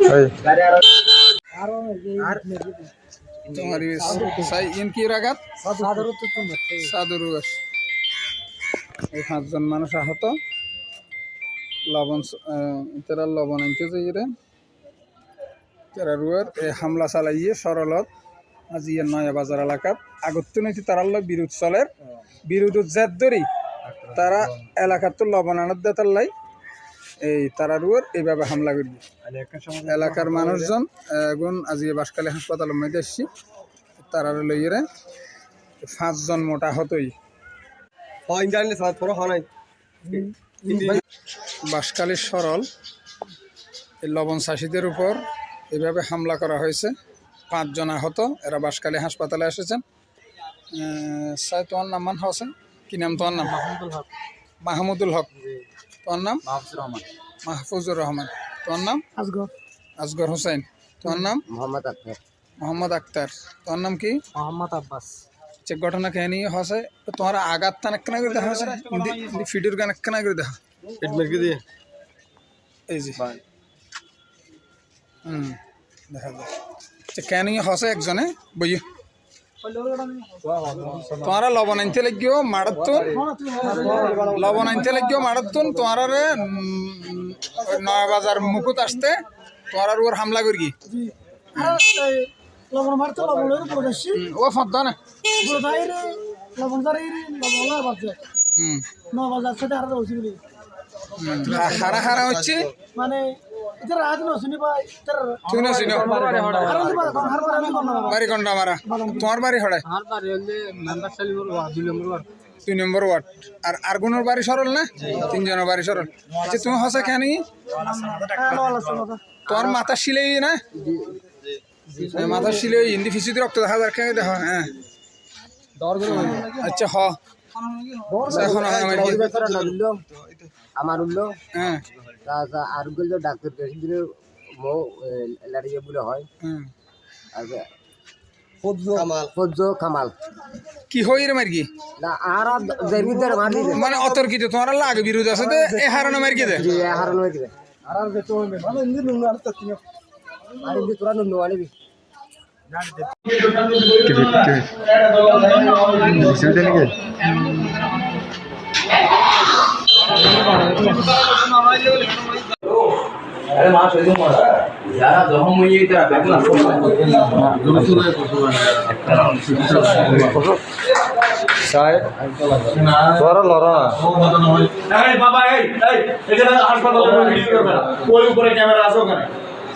এই। পাঁচজন মানুষ আহত। লবণ তারা লবণ আনতে যাইরে তারা রুয়ার এই হামলা চালাইয়ে সরলত। আজ ইয়ে নয়া বাজার এলাকাত। আগত নৈতি তারার বিরোধ চলের বিরোধ জেদ ধরি। তারা এলাকার তো লবণ আনার দেতার লাই। এই তারা রুয়ার এইভাবে হামলা করবে এলাকার মানুষজন এখন আজি বাসকালী হাসপাতালের মধ্যে এসছি। তারা লইয়ে পাঁচজন মোটা হতই বাসকালী সরল এই লবণ চাষিদের উপর এভাবে হামলা করা হয়েছে। পাঁচজন আহত এরা বাসকালী হাসপাতালে এসেছেন। স্যার তোমার নাম মান হোসেন কি নাম তোমার নাম? মাহমুদুল হক। মাহমুদুল হক। তোমার নাম? মাহফুজুর রহমান। তোমার নাম? আসগর আসগর হোসেন। তোমার নাম? মোহাম্মদ আক্তার। মোহাম্মদ আক্তার। তোমার নাম কি? মোহাম্মদ আব্বাস। যে ঘটনা কাহিনী হসে। তোমার আঘাত তান কেনা করে দেখা হয়েছে। ফিডুর গান কেনা করে দেখা। এই যে। হুম দেখা যায়। যে কেন হসে একজনে বই তোমার লবণ আনতে লাগিও মারাত্তুন লবণ আনতে লাগিও মারাত্তুন তোমার নয় বাজার মুকুত আসতে তোমার ওর হামলা করি ও ফদ্দ না হারা হারা হচ্ছে মানে বাড়ি মারা। তোমার বাড়ি হড়ায়? হলে মেম্বার সালি বলব দুই নম্বর ওয়ার্ড। দুই নম্বর ওয়ার্ড। আর বাড়ি সরল না? তিনজনের বাড়ি সরল। আচ্ছা তুমি হসে কেন? তোমার মাথা শিলেই না? মাথা শিলেই হিন্দি ফিসিতে রক্ত দেখা কেন দেখা হ্যাঁ। আচ্ছা হ। এখন আমার উল্লো হ্যাঁ। তা আরগুলো ডাক্তার দিলে মো লাড়িয়ে বলে হয়। হুম। আর কামাল। ফজ্জ কামাল। কি হই রে মার কি না আর দেবিদার মারি মানে অতর্কিত তোমার লাগে বিরোধ আছে দে এ হারানো মার কি দে যে হারান হয়ে দিবে আর আর দেখতে হবে ভালো ইন্দিন নুন আর তো তুমি আর ইন্দিন তোরা নুন আনিবি যারা জখম হয়ে যেতে বেগুন এই বাবা এই এই এখানে হাসপাতালে ভিডিও করবে না। ওই উপরে ক্যামেরা আছে ওখানে।